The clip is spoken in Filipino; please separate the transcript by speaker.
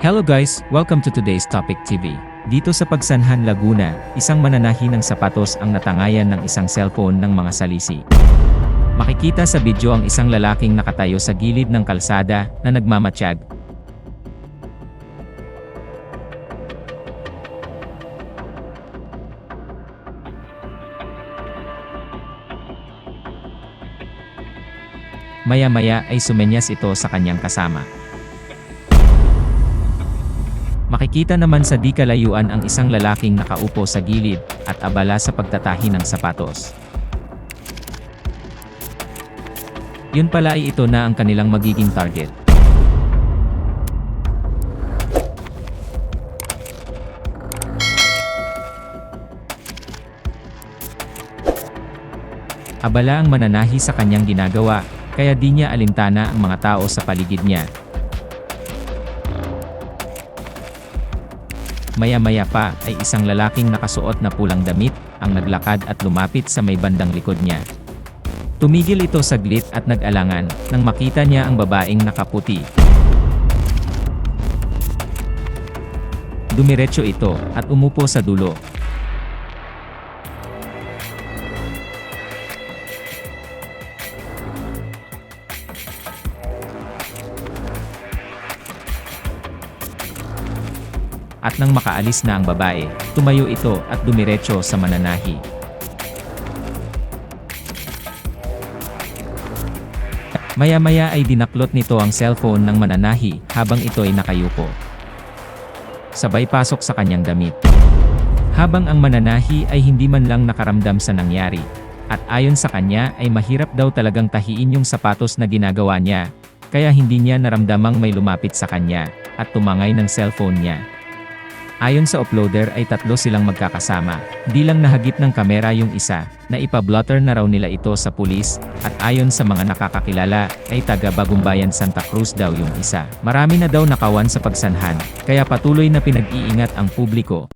Speaker 1: Hello guys, welcome to today's Topic TV. Dito sa Pagsanhan, Laguna, isang mananahi ng sapatos ang natangayan ng isang cellphone ng mga salisi. Makikita sa video ang isang lalaking nakatayo sa gilid ng kalsada na nagmamatsyag. Maya-maya ay sumenyas ito sa kanyang kasama. Makikita naman sa di kalayuan ang isang lalaking nakaupo sa gilid at abala sa pagtatahi ng sapatos. Yun pala ay ito na ang kanilang magiging target. Abala ang mananahi sa kanyang ginagawa, kaya di niya alintana ang mga tao sa paligid niya. Maya-maya pa ay isang lalaking nakasuot na pulang damit ang naglakad at lumapit sa may bandang likod niya. Tumigil ito saglit at nag-alangan nang makita niya ang babaeng nakaputi. Dumiretso ito at umupo sa dulo. At nang makaalis na ang babae, tumayo ito at dumiretso sa mananahi. Maya-maya ay dinaklot nito ang cellphone ng mananahi habang ito ay nakayupo. Sabay pasok sa kanyang damit. Habang ang mananahi ay hindi man lang nakaramdam sa nangyari. At ayon sa kanya ay mahirap daw talagang tahiin yung sapatos na ginagawa niya. Kaya hindi niya naramdamang may lumapit sa kanya at tumangay ng cellphone niya. Ayon sa uploader ay tatlo silang magkakasama. Di lang nahagip ng kamera yung isa, na ipablotter na raw nila ito sa pulis, at ayon sa mga nakakakilala, ay taga Bagumbayan Santa Cruz daw yung isa. Marami na daw nakawan sa pagsanhan, kaya patuloy na pinag-iingat ang publiko.